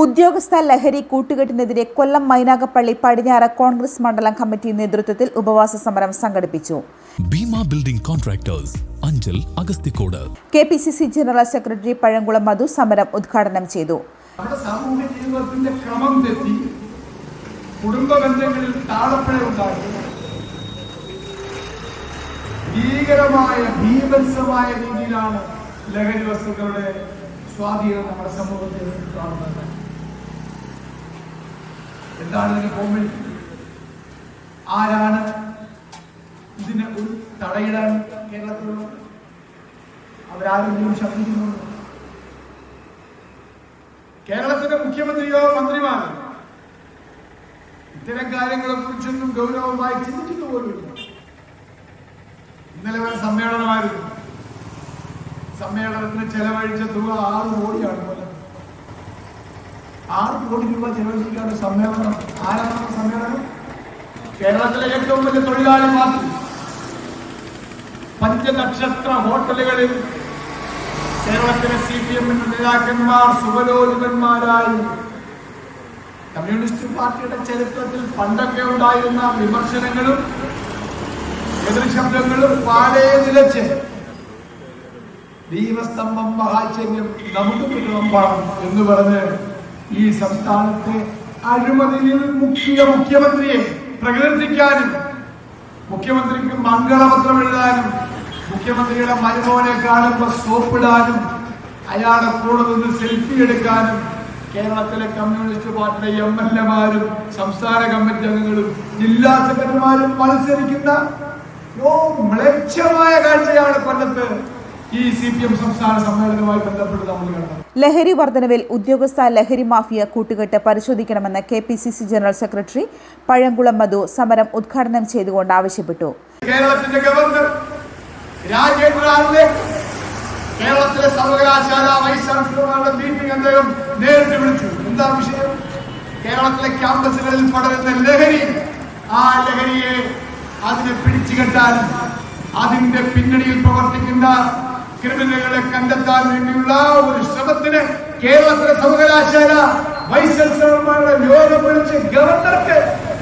ഉദ്യോഗസ്ഥ ലഹരി കൂട്ടുകെട്ടിനെതിരെ കൊല്ലം മൈനാഗപ്പള്ളി പടിഞ്ഞാറ് കോൺഗ്രസ് മണ്ഡലം കമ്മിറ്റി നേതൃത്വത്തിൽ ഉപവാസ സമരം സംഘടിപ്പിച്ചു. Bhima building contractors Anchal Agasthikode. K P C C general secretary Pazhankulam Madhu സമരം ഉദ്ഘാടനം ചെയ്തു. നമ്മുടെ സാമൂഹ്യ ജീവിതത്തിന്റെ ക്രമം തെറ്റി കുടുംബ ബന്ധങ്ങളിൽ താളപ്പിഴ ഉണ്ടാക്കി. ഭീകരമായ ഭീഭത്സമായ രീതിയിലാണ് ലഹരി വസ്തുക്കളുടെ സ്വാധീനം നമ്മുടെ സമൂഹത്തിൽ കാണുന്നത്. എന്താണ് ഇതിന് പോംവഴി ആരാണ് ഇതിന് ഒരു തടയിടാൻ കേരളത്തിലുള്ളത് അവരാരെങ്കിലും ശബ്ദിക്കുന്നുണ്ട് കേരളത്തിന്റെ മുഖ്യമന്ത്രിയോ മന്ത്രിമാരോ ഇത്തരം കാര്യങ്ങളെ കുറിച്ചൊന്നും ഗൗരവമായി ചിന്തിക്കുന്നു പോലും ഇന്നലെ വരെ സമ്മേളനമായിരുന്നു. സമ്മേളനത്തിന് ചെലവഴിച്ച തുക ആറ് കോടിയാണ് കൊല്ലം. ആറ് കോടി രൂപ ചെലവഴിക്കാണ് സമ്മേളനം. ആരാണ് സമ്മേളനം? കേരളത്തിലെ ഏറ്റവും വലിയ തൊഴിലാളി പാർട്ടി. പഞ്ചനക്ഷത്ര ഹോട്ടലുകളിൽ കേരളത്തിലെ സി പി എമ്മിന്റെ നേതാക്കന്മാർ സുബലോചിതന്മാരായി കമ്മ്യൂണിസ്റ്റ് പാർട്ടിയുടെ ചരിത്രത്തിൽ പണ്ടൊക്കെ ഉണ്ടായിരുന്ന വിമർശനങ്ങളും എതിർശബ്ദങ്ങളും പാടെ നിലച്ച് ദീപസ്തംഭം മഹാചര്യം നമുക്ക് കുടുംബം എന്ന് പറഞ്ഞ് ഈ സംസ്ഥാനത്തെ അഴിമതിയിൽ മുഖ്യ മുഖ്യമന്ത്രിയെ പ്രകീർത്തിക്കാനും മുഖ്യമന്ത്രിക്ക് മംഗളപത്രം എഴുതാനും മുഖ്യമന്ത്രിയുടെ മരുമോനെ കാണുമ്പോൾ സോപ്പിടാനും അയാളെ കൂടെ നിന്ന് സെൽഫി എടുക്കാനും കേരളത്തിലെ കമ്മ്യൂണിസ്റ്റ് പാർട്ടിയുടെ എം എൽ എമാരും സംസ്ഥാന കമ്മിറ്റി അംഗങ്ങളും ജില്ലാ സെക്രട്ടറിമാരും മത്സരിക്കുന്ന മ്ലേച്ഛമായ കാഴ്ചയാണ് കൊല്ലത്ത്. ഈ സി പി എം സംസ്ഥാന സമ്മേളനവുമായി ബന്ധപ്പെട്ട് നമ്മൾ കണ്ടത് ലഹരി വർധനവിൽ ഉദ്യോഗസ്ഥ ലഹരി മാഫിയ കൂട്ടുകെട്ട് പരിശോധിക്കണമെന്ന് K P C C general secretary Pazhankulam Madhu സമരം ഉദ്ഘാടനം ചെയ്തുകൊണ്ട് ആവശ്യപ്പെട്ടു. കേരളത്തിന്റെ ഗവർണർ രാജേന്ദ്ര കേരളത്തിലെ സർവകലാശാല വൈസ് ചാൻസലർമാരുടെ മീറ്റിംഗ് അദ്ദേഹം നേരിട്ട് വിളിച്ചു. എന്താ വിഷയം? കേരളത്തിലെ ക്യാമ്പസുകളിൽ പടരുന്ന ലഹരി ആ ലഹരിയെ അതിനെ പിടിച്ചുകെട്ടാൻ അതിന്റെ പിന്നണിയിൽ പ്രവർത്തിക്കുന്ന ക്രിമിനലുകളെ കണ്ടെത്താൻ വേണ്ടിയുള്ള ഒരു ശ്രമത്തിന് കേരളത്തിലെ സർവകലാശാല വൈസ് ചാൻസലർമാരുടെ യോഗം വിളിച്ച് ഗവർണർക്ക്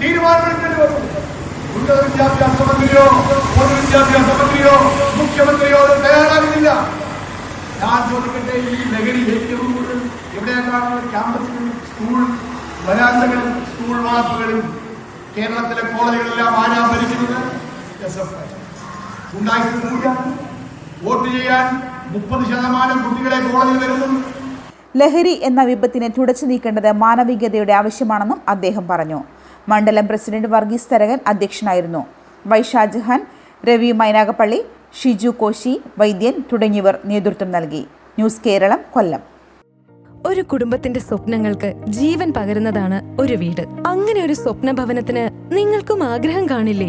തീരുമാനമെടുക്കേണ്ടി വന്നു ഉന്നത വിദ്യാഭ്യാസ മന്ത്രിയോ പൊതുവിദ്യാഭ്യാസ മന്ത്രിയോ മുഖ്യമന്ത്രിയോ തയ്യാറാകുന്നില്ല. ഞാൻ ചോദിക്കട്ടെ ഈ നഗരി ഏറ്റവും കൂടുതൽ എവിടെയാണ് ക്യാമ്പസുകളിൽ സ്കൂൾ വരാന്തകളിൽ സ്കൂൾ വളർപ്പുകളിൽ കേരളത്തിലെ കോളേജുകളെല്ലാം ആരാ ഭരിക്കുന്നത്? എസ് എഫ് വോട്ട് ചെയ്യാൻ മുപ്പത് ശതമാനം കുട്ടികളെ കോളേജിൽ വരുന്നു. ലഹരി എന്ന വിപത്തിനെ തുടച്ചു നീക്കേണ്ടത് മാനവികതയുടെ ആവശ്യമാണെന്നും അദ്ദേഹം പറഞ്ഞു. മണ്ഡലം പ്രസിഡന്റ് വർഗീസ് തരകൻ അധ്യക്ഷനായിരുന്നു. വൈ ഷാജഹാൻ രവി മൈനാഗപ്പള്ളി ഷിജു കോശി വൈദ്യൻ തുടങ്ങിയവർ നേതൃത്വം നൽകി. ന്യൂസ് കേരളം കൊല്ലം. ഒരു കുടുംബത്തിന്റെ സ്വപ്നങ്ങൾക്ക് ജീവൻ പകരുന്നതാണ് ഒരു വീട്. അങ്ങനെ ഒരു സ്വപ്ന ഭവനത്തിന് നിങ്ങൾക്കും ആഗ്രഹം കാണില്ലേ?